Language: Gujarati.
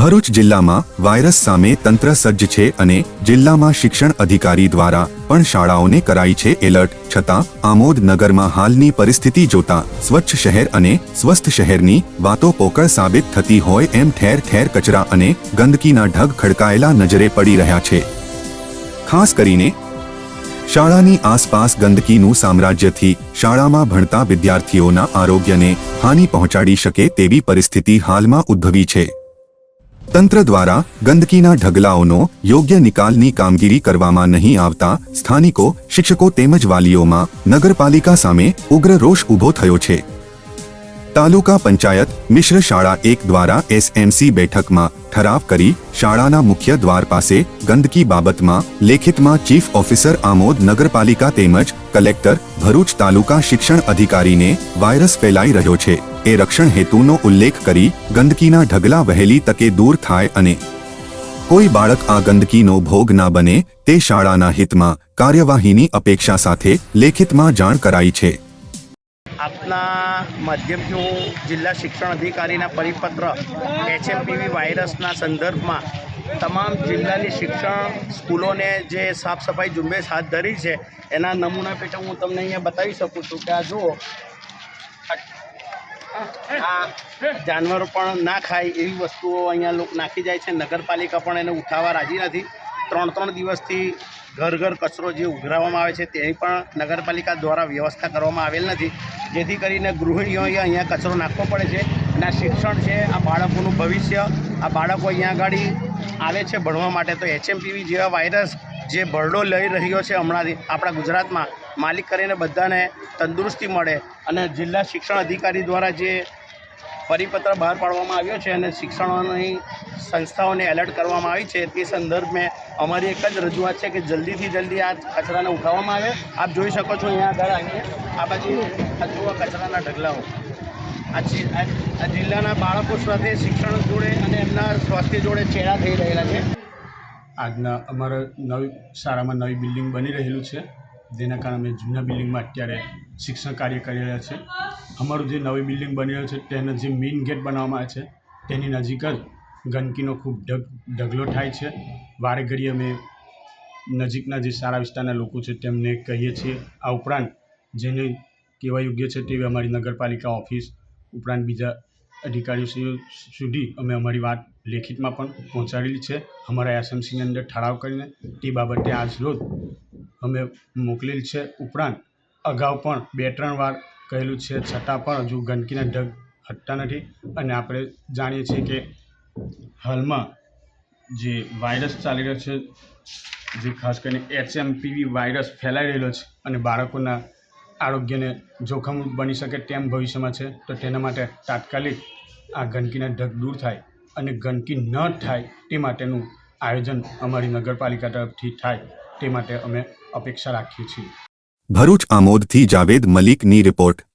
ભરૂચ જિલ્લામાં વાયરસ સામે તંત્ર સજ્જ છે અને જિલ્લામાં શિક્ષણ અધિકારી દ્વારા પણ શાળાઓને કરાઈ છે એલર્ટ. છતાં, આમોદ નગરમાં હાલની પરિસ્થિતિ જોતા સ્વચ્છ શહેર અને સ્વસ્થ શહેરની વાતો પોકળ સાબિત થતી હોય એમ ઠેર ઠેર કચરા અને ગંદકીના ઢગ ખડકાયેલા નજરે પડી રહ્યા છે. ખાસ કરીને શાળાની આસપાસ ગંદકીનું સામ્રાજ્યથી શાળામાં ભણતા વિદ્યાર્થીઓના આરોગ્યને હાનિ પહોંચાડી શકે તેવી પરિસ્થિતિ હાલમાં ઉદ્ભવી છે. તંત્ર દ્વારા ગંદકીના ઢગલાઓનો યોગ્ય નિકાલની કામગીરી કરવામાં નહીં આવતા સ્થાનિકો, શિક્ષકો તેમજ વાલીઓમાં નગરપાલિકા સામે ઉગ્ર રોષ ઊભો થયો છે. તાલુકા પંચાયત મિશ્ર શાળા એક દ્વારા એસએમસી બેઠકમાં ઠરાવ કરી શાળાના મુખ્ય દ્વાર પાસે ગંદકી બાબતમાં લેખિતમાં ચીફ ઓફિસર આમોદ નગરપાલિકા તેમજ કલેક્ટર ભરૂચ તાલુકા શિક્ષણ અધિકારીને વાયરસ ફેલાઈ રહ્યો છે. એ રક્ષણ હેતુનો ઉલ્લેખ કરી ગંદકીના ઢગલા વહેલી તકે દૂર થાય અને કોઈ બાળક આ ગંદકીનો ભોગ ના બને તે શાળાના હિતમાં કાર્યવાહીની અપેક્ષા સાથે લેખિતમાં જાણ કરાઈ છે. આપના માધ્યમથી હું જિલ્લા શિક્ષણ અધિકારીના પરિપત્ર એચએમપીવી વાયરસના સંદર્ભમાં તમામ જિલ્લાની શિક્ષણ સ્કૂલોને જે સાફ સફાઈ ઝુંબેશ હાથ ધરી છે, એના નમૂના પેટે હું તમને અહીંયા બતાવી શકું છું કે આ જુઓ. આ જાનવરો પણ ના ખાય એવી વસ્તુઓ અહીંયા લોકો નાખી જાય છે. નગરપાલિકા પણ એને ઉઠાવવા રાજી નથી. ત્રણ ત્રણ દિવસથી ઘર ઘર કચરો જે ઉઘરાવવામાં આવે છે, તેની પણ નગરપાલિકા દ્વારા વ્યવસ્થા કરવામાં આવેલ નથી. જેથી કરીને ગૃહિણીઓએ અહીંયા કચરો નાખવો પડે છે અને આ શિક્ષણ છે, આ બાળકોનું ભવિષ્ય, આ બાળકો અહીંયા આગળ આવે છે ભણવા માટે. તો એચએમપીવી જેવા વાયરસ જે ભરડો લઈ રહ્યો છે હમણાંથી આપણા ગુજરાતમાં, માલિક કરીને બધાને તંદુરસ્તી મળે અને જિલ્લા શિક્ષણ અધિકારી દ્વારા જે પરિપત્ર બહાર પાડવામાં આવ્યો છે અને શિક્ષણની સંસ્થાઓને એલર્ટ કરવામાં આવી છે, તે સંદર્ભે અમારી એક જ રજૂઆત છે કે જલ્દીથી જલ્દી આ કચરાને ઉઠાવવામાં આવે. આપ જોઈ શકો છો અહીંયા આગળ આ બાજુ જુઓ કચરાના ઢગલાઓ. આ જિલ્લાના બાળકો સાથે શિક્ષણ જોડે અને એમના સ્વાસ્થ્ય જોડે ચેડા થઈ રહેલા છે. આજના અમારા નવી શાળામાં નવી બિલ્ડિંગ બની રહેલું છે. જેના કારણે અમે જૂના બિલ્ડિંગમાં અત્યારે શિક્ષણ કાર્ય કરી રહ્યા છે. અમારું જે નવી બિલ્ડિંગ બની રહ્યું છે, તેનો જે મેઇન ગેટ બનાવવામાં આવે છે, તેની નજીક જ ગંદકીનો ખૂબ ઢગ, ઢગલો થાય છે. વારે ઘડીએ અમે નજીકના જે સારા વિસ્તારના લોકો છે તેમને કહીએ છીએ, આ ઉપરાંત જેને કહેવા યોગ્ય છે તેવી અમારી નગરપાલિકા ઓફિસ, ઉપરાંત બીજા અધિકારીઓ સુધી અમે અમારી વાત લેખિતમાં પણ પહોંચાડેલી છે. અમારા એસએમસીની અંદર ઠરાવ કરીને તે બાબતે આજ રોજ અમે મોકલેલ છે. ઉપરાંત અગાઉ પણ બે, ત્રણ વાર કહેલું છે, છતાં પણ હજુ ગંદકીના ઢગ હટતા નથી. અને આપણે જાણીએ છીએ કે હાલમાં જે વાયરસ ચાલી રહ્યો છે, જે ખાસ કરીને એચએમપીવી વાયરસ ફેલાઈ રહેલો છે અને બાળકોના આરોગ્યને જોખમ બની શકે તેમ ભવિષ્યમાં છે, તો તેના માટે તાત્કાલિક આ ગંદકીના ઢગ દૂર થાય અને ગંદકી ન થાય તે માટેનું આયોજન અમારી નગરપાલિકા તરફથી થાય તે માટે અમે અપેક્ષા રાખીએ છીએ. ભરૂચ આમોદથી જાવેદ મલિકની રિપોર્ટ.